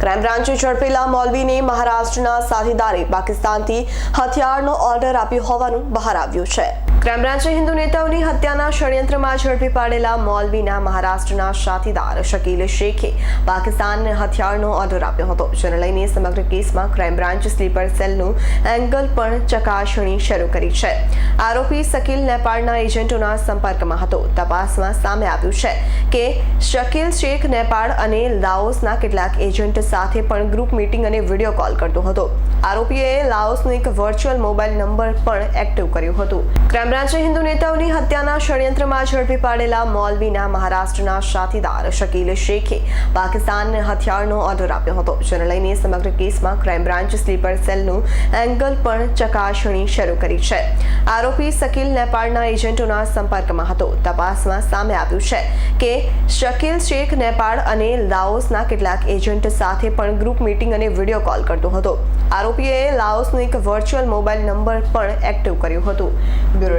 Crime બ્રાન્ચે ઝડપેલા મોલવીને મહારાષ્ટ્રના સાથીદારે પાકિસ્તાનથી હથિયારનો order આપ્યો હોવાનું બહાર આવ્યું છે. ક્રાઇમ બ્રાન્ચે હિન્દુ નેતાઓની હત્યાના ષડયંત્રમાં ઝડપી પાડેલા મોલવીના મહારાષ્ટ્રના સાથીદાર શકીલ શેખે પાકિસ્તાનને હથિયારનો ઓર્ડર આપ્યો હતો, જેને લઈને સમગ્ર કેસમાં ક્રાઇમ સ્લીપર સેલનું એંગલ પણ ચકાસણી શરૂ કરી છે. આરોપી શકીલ નેપાળના એજન્ટોના સંપર્કમાં હતો. તપાસમાં સામે આવ્યું છે કે શકીલ શેખ નેપાળ અને લાઓસના કેટલાક એજન્ટ સાથે પણ ગ્રુપ મીટિંગ અને વીડિયો કોલ કરતો હતો. આરોપીએ લાઓસનો એક વર્ચ્યુઅલ મોબાઈલ નંબર પણ એક્ટિવ કર્યું હતું. ક્રાઇમ બ્રાન્ચે હિન્દુ નેતાઓની હત્યાના ષડયંત્રમાં ઝડપી પાડેલા મોલવીના મહારાષ્ટ્રના સાથીદાર શકીલ શેખે પાકિસ્તાનને હથિયારનો ઓર્ડર આપ્યો હતો, જેને લઈને સમગ્ર કેસમાં ક્રાઇમ બ્રાન્ચ સ્લીપર સેલનું એંગલ પણ ચકાસણી શરૂ કરી છે. આરોપી શકીલ નેપાળના એજન્ટોના સંપર્કમાં હતો. તપાસમાં સામે આવ્યું છે કે શકીલ શેખ નેપાળ અને લાઓસના કેટલાક એજન્ટ સાથે પણ ગ્રુપ મીટિંગ અને વીડિયો કોલ કરતો હતો. આરોપીએ લાઓસનો એક વર્ચ્યુઅલ મોબાઈલ નંબર પણ એક્ટિવ કર્યું હતું.